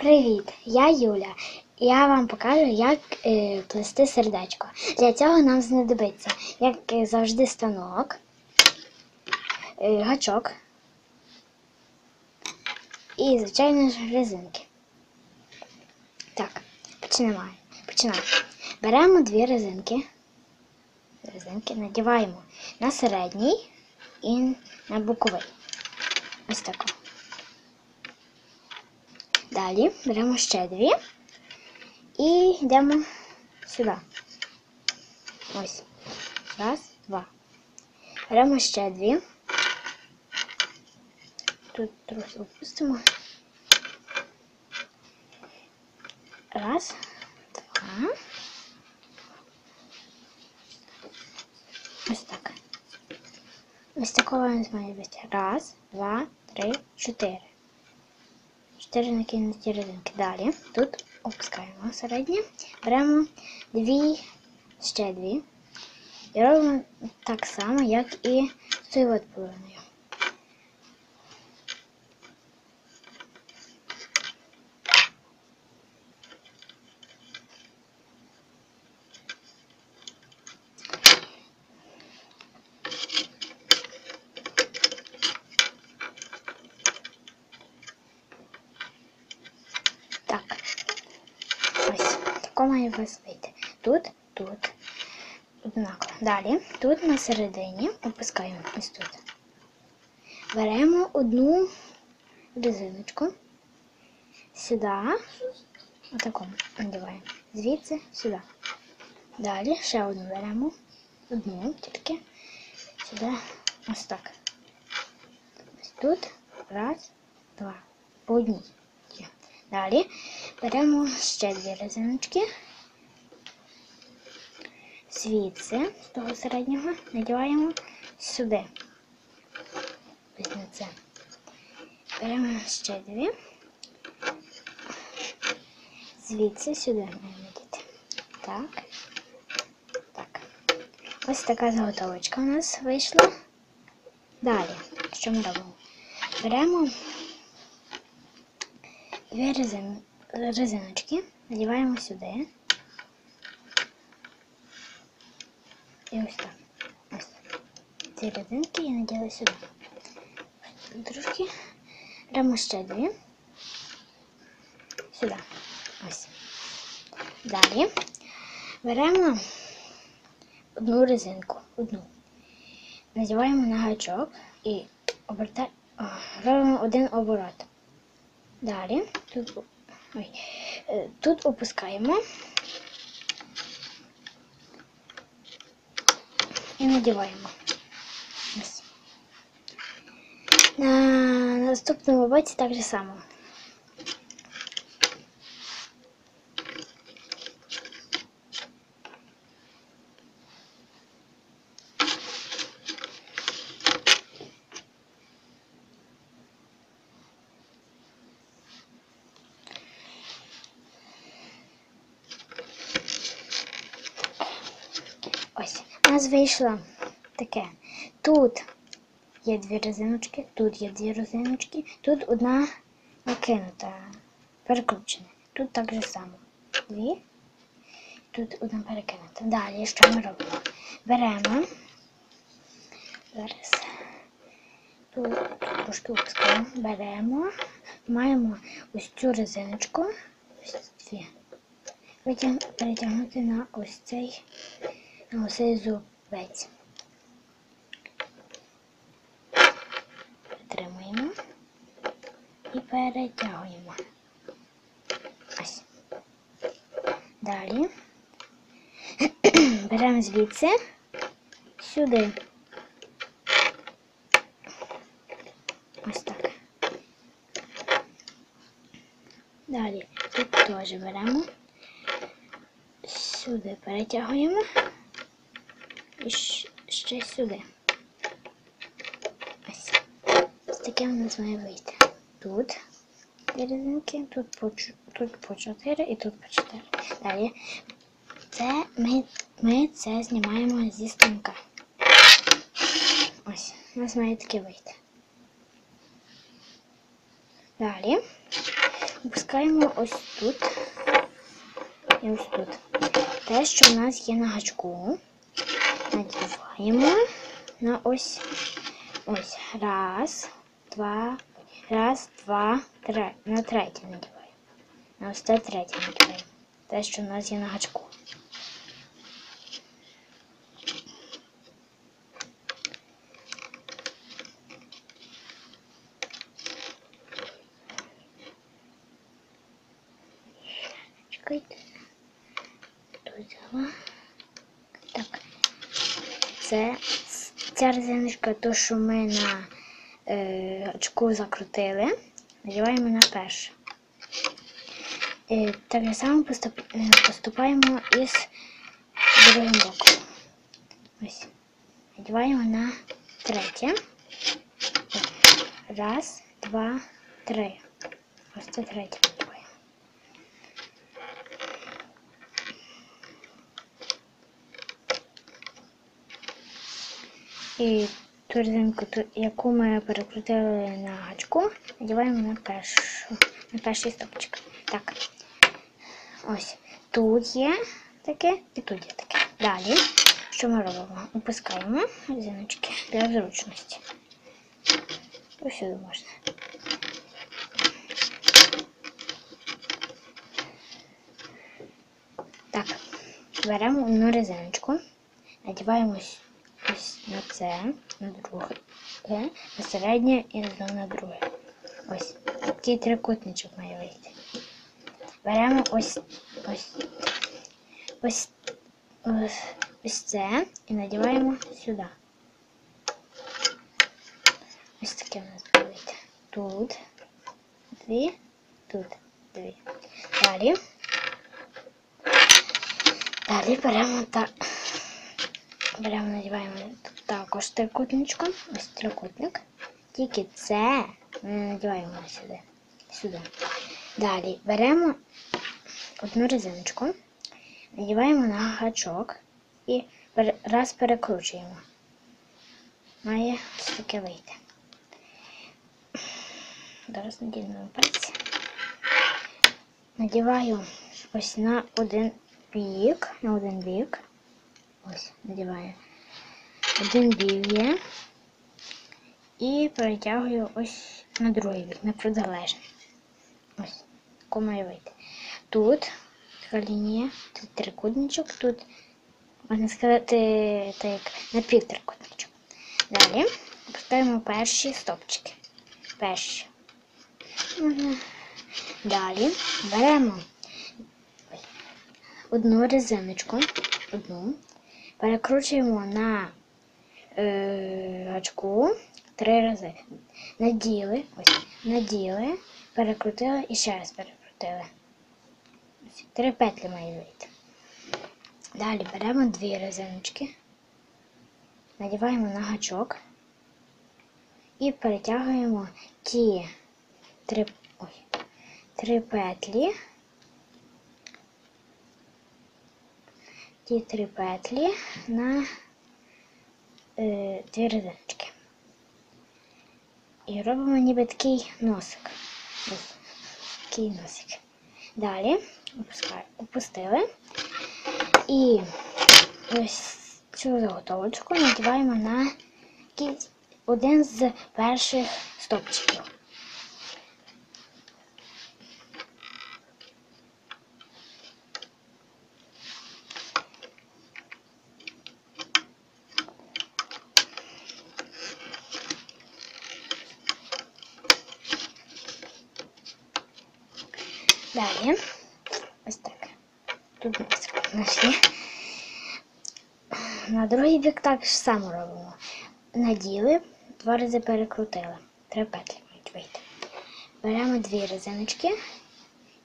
Привіт, я Юля. Я вам покажу, як е, плести сердечко. Для цього нам знадобиться, як завжди, станок, е, гачок і, звичайно ж, резинки. Так, починаємо. Починаємо. Беремо дві резинки. Резинки надіваємо на середній і на боковий. Ось тако. Далі беремо ще дві і йдемо сюди. Ось. Раз, два. Беремо ще дві. Тут трохи опустимо. Раз, два. Ось так. Ось такого нас має бути. Раз, два, три, чотири. Чотири накинуті резинки. Далі тут опускаємо середнє, беремо дві, ще дві. І робимо так само, як і з цією половиною. Так. Тако має вас. Тут, тут. Однаково. Далі, тут на середині опускаємо ось тут. Беремо одну резиночку. Сюди. Отаку надіваємо. Звідси сюди. Далі ще одну беремо. Одну тільки. Сюди. Ось так. Ось тут. Раз, два. По одній. Далі беремо ще дві резиночки. Звідси, з того середнього, надіваємо сюди. Ось на це. Беремо ще дві. Звідси сюди маємо надіти. Так. Так. Ось така заготовочка у нас вийшла. Далі, що ми робимо? Беремо дві резин... резиночки, надіваємо сюди. І ось так. Ось. Ці резинки я наділа сюди. Трошки. Беремо ще дві. Сюди. Ось. Далі беремо одну резинку. Одну. Надіваємо на гачок і обертаємо, робимо один оборот. Далі тут, ой, е, тут опускаємо і надіваємо. Ось. На наступному боці так же само. Вийшло таке. Тут є дві резиночки, тут є дві резиночки, тут одна накинута, перекручена. Тут так же само. Дві. Тут одна перекинута. Далі що ми робимо? Беремо. Зараз тут трошки опускаємо. Беремо, маємо ось цю резиночку. Ось. Витяг- Перетягнути на ось цей на ось цей зубець. Притримуємо і перетягуємо. Ось. Далі беремо звідси сюди. Ось так. Далі тут теж беремо. Сюди перетягуємо і ще сюди. Ось. Ось таке у нас має вийти. Тут дві резинки, тут по, 4 і тут по 4. Далі це ми, ми це знімаємо зі станка. Ось, у нас має таке вийти. Далі опускаємо ось тут і ось тут. Те, що в нас є на гачку, надіваємо на ось ось. Раз, два, раз, два, три. На третє надіваємо. На ось це третє надіваємо. Те, що в нас є на гачку. Чекайте. Тут взяла. Так. Це ця резиночка, то, що ми на е, очку закрутили, надіваємо на перше. Е, так само поступ, е, поступаємо із другим боком. Ось. Надіваємо на третє. Раз, два, три. Ось це третє надіваємо. І ту резинку, яку ми перекрутили на гачку, надіваємо на першу, на перший стопчик. Так. Ось. Тут є таке і тут є таке. Далі, що ми робимо? Опускаємо резиночки для зручності. Усюди можна. Так, беремо одну резиночку, надіваємо ось на це, на друге, на середнє і знову на друге. Ось. Такий трикутничок має вийти. Беремо ось ось ось ось, ось це і надіваємо сюди. Ось таке у нас буде. Тут дві, тут дві. Далі. Далі беремо так. Беремо, надіваємо тут також трикутничком. Ось трикутник. Тільки це надіваємо сюди. Сюди. Далі беремо одну резиночку, надіваємо на гачок і раз перекручуємо. Має ось таке вийти. Зараз надінемо пальці. Надіваю ось на один бік, на один бік. Ось, надіваю. Один бік є. І перетягую ось на другий бік, на протилежний. Ось, тако має вийти. Тут така лінія, тут трикутничок, тут, можна сказати, так напівтрикутничок. Далі поставимо перші стопчики. Перші. Далі беремо одну резиночку, одну, перекручуємо на е, гачку три рази. Наділи, ось, наділи, перекрутили і ще раз перекрутили. Ось, три петлі має вийти. Далі беремо дві резиночки, надіваємо на гачок і перетягуємо ті три, ой, три петлі. Ті три петлі на е, дві резиночки. І робимо ніби такий носик. Ось такий носик. Далі опускаю, опустили. І ось цю заготовочку надіваємо на один з перших стопчиків. Далі. Ось так. Тут наші. На другий бік так само робимо. Наділи, два рази перекрутили. Три петлі мають вийти. Беремо дві резиночки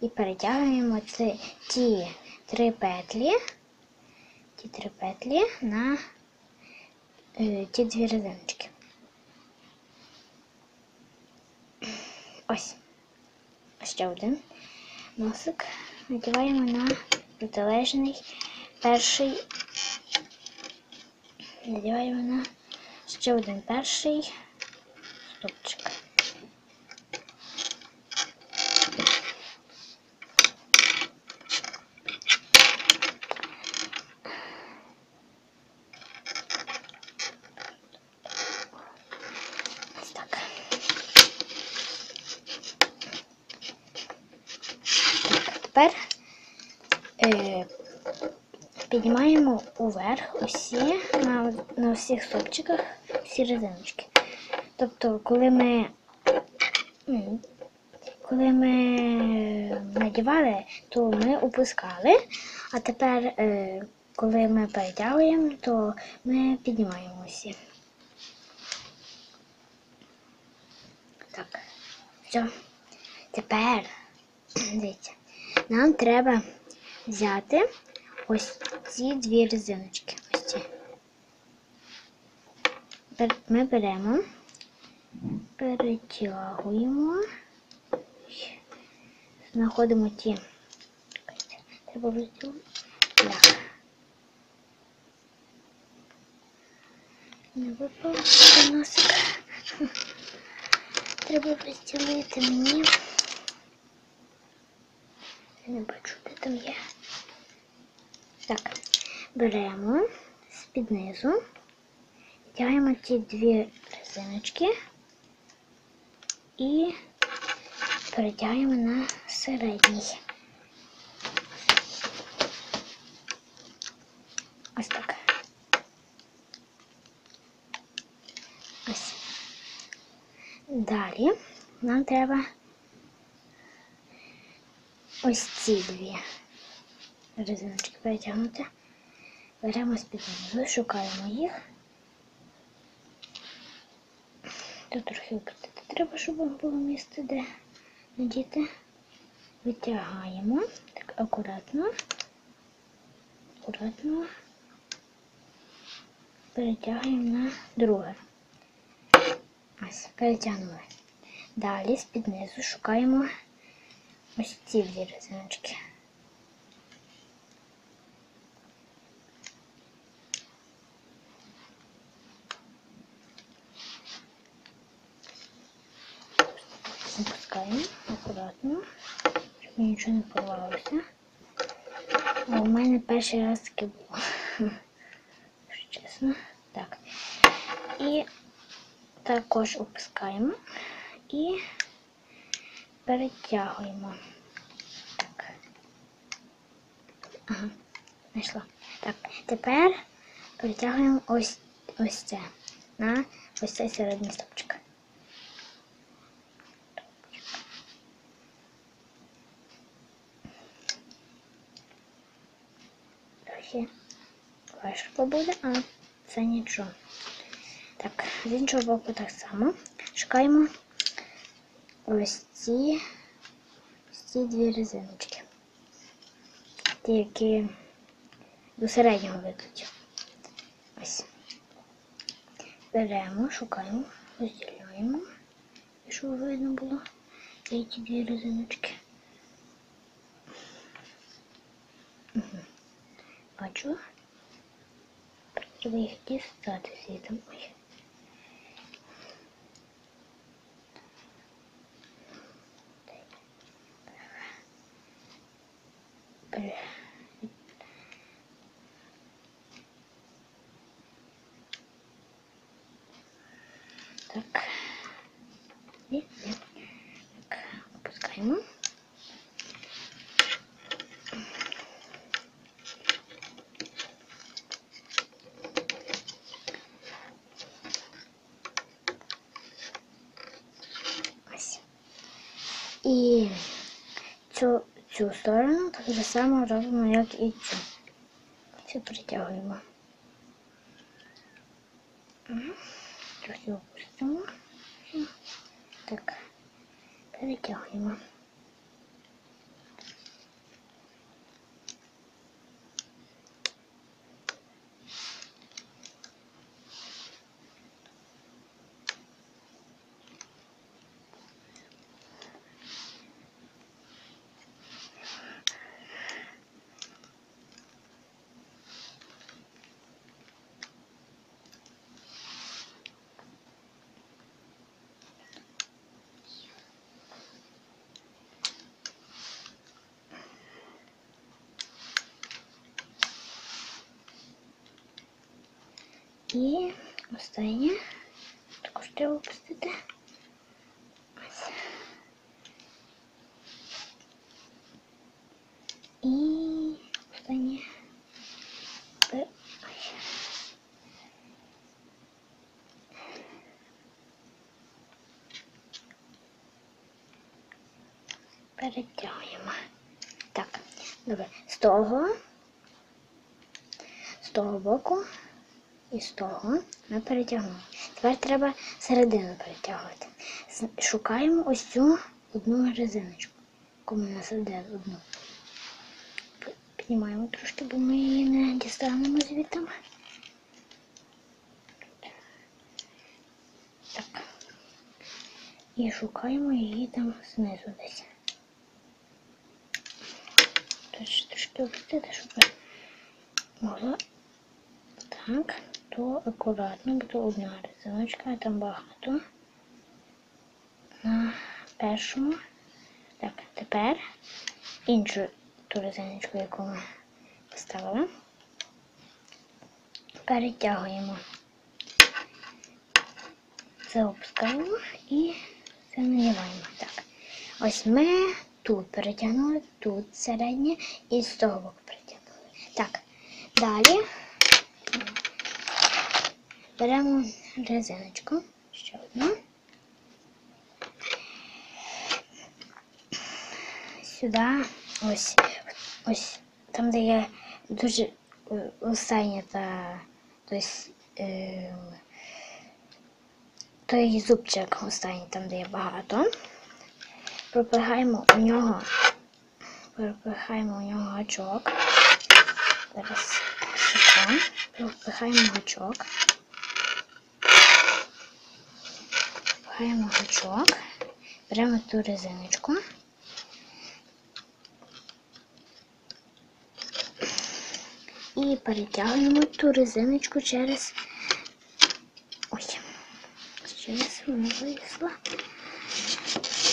і перетягуємо ці, ті три петлі, ті три петлі на е, ті дві резиночки. Ось. Ще один носик надіваємо на протилежний перший. Надіваємо на ще один перший стопчик. тепер е, піднімаємо уверх усі на, на всіх стопчиках всі резиночки. Тобто, коли ми, коли ми надівали, то ми опускали, а тепер, е, коли ми перетягуємо, то ми піднімаємо усі. Так, все. Тепер, дивіться, нам треба взяти ось ці дві резиночки. Ось ці. Ми беремо, перетягуємо, знаходимо ті. Треба. Так. Не випав носик. Треба розділити мені. Я не бачу, де там є. Так, беремо з-під низу, тягаємо ці дві резиночки і перетягуємо на середній. Ось так. Ось. Далі нам треба ось ці дві резиночки перетягнути. Беремо з-під низу, шукаємо їх. Тут трохи опустити треба, щоб було місце, де надіти. Витягаємо так акуратно, акуратно перетягуємо на друге. Ось, перетягнули. Далі з-під низу шукаємо ось ці дві резиночки. Опускаємо акуратно, щоб нічого не порвалося. У мене перший раз таке було. Так. І також опускаємо і перетягуємо. Так. Ага, знайшла. Так, тепер перетягуємо ось ось це на ось цей середній стопчик. Трохи важко буде, але це нічого. Так, з іншого боку так само. Шукаємо ось ці, ось ці дві резиночки. Ті, які до середнього ведуть. Ось. Беремо, шукаємо, розділяємо, і щоб видно було ці дві резиночки. Угу. Бачу. Треба їх дістати звідти. Ой. Бере. Так. І, і. Так, опускаємо. Ось. І цю, цю сторону так же само робимо, як і цю. Цю притягуємо. Трохи опустимо. Так, перетягуємо. І останнє. Також треба опустити. Ось. І останнє. Е, Перетягуємо. Так, добре. З того, з того боку і з того ми перетягнули. Тепер треба середину перетягувати. Шукаємо ось цю одну резиночку, яку ми насадили одну. Піднімаємо трошки, бо ми її не дістанемо звідти. Так. І шукаємо її там знизу десь. Тут трошки опустити, щоб могла. Так, то акуратно, бо то одна резиночка, а там багато. На першому. Так, тепер іншу ту резиночку, яку ми поставили. Перетягуємо. Це опускаємо і це надіваємо. Так. Ось ми тут перетягнули, тут середнє і з того боку перетягнули. Так, далі беремо резиночку, ще одну. Сюди, ось, ось там, де є дуже е, та тобто, е, той зубчик останній, там, де є багато. Пропихаємо у нього, пропихаємо у нього гачок. Зараз шукаємо. Пропихаємо гачок. Пропихаємо гачок. Беремо ту резиночку. І перетягуємо ту резиночку через ось. Через вийшла.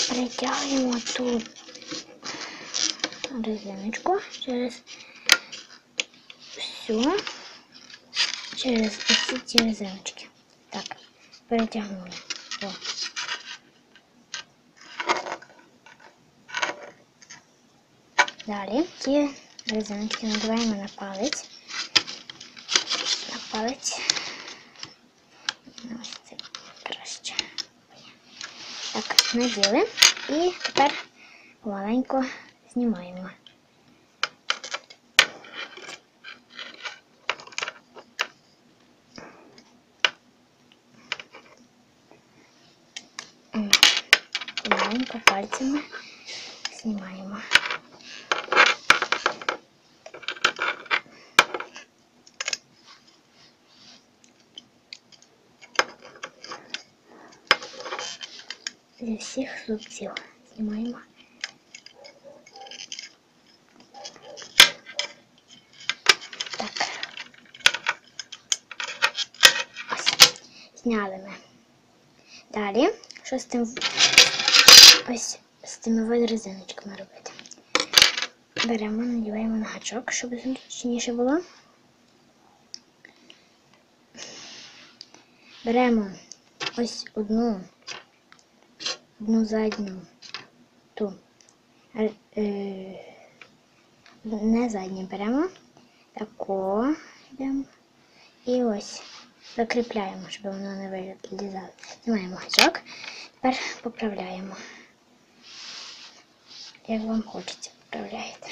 Перетягуємо ту резиночку через всю, через ці резиночки. Так, перетягнули. О. Далі ті резиночки надіваємо на палець. На палець. Ось це краще. Так, наділи. І тепер маленько знімаємо. М, Маленько пальцями знімаємо. Зі всіх зубців знімаємо. Так. Ось. Зняли ми. Далі, що з тим ось з тими резиночками робити? Беремо, надіваємо на гачок, щоб зручніше було. Беремо ось одну, одну задню, ту, е, е, не задню беремо, тако йдемо і ось закріпляємо, щоб воно не вилізало. Знімаємо гачок, тепер поправляємо. Як вам хочеться, поправляєте.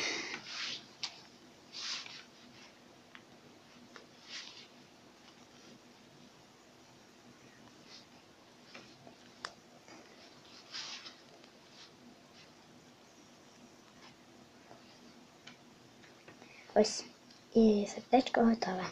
Ось і сердечко готове.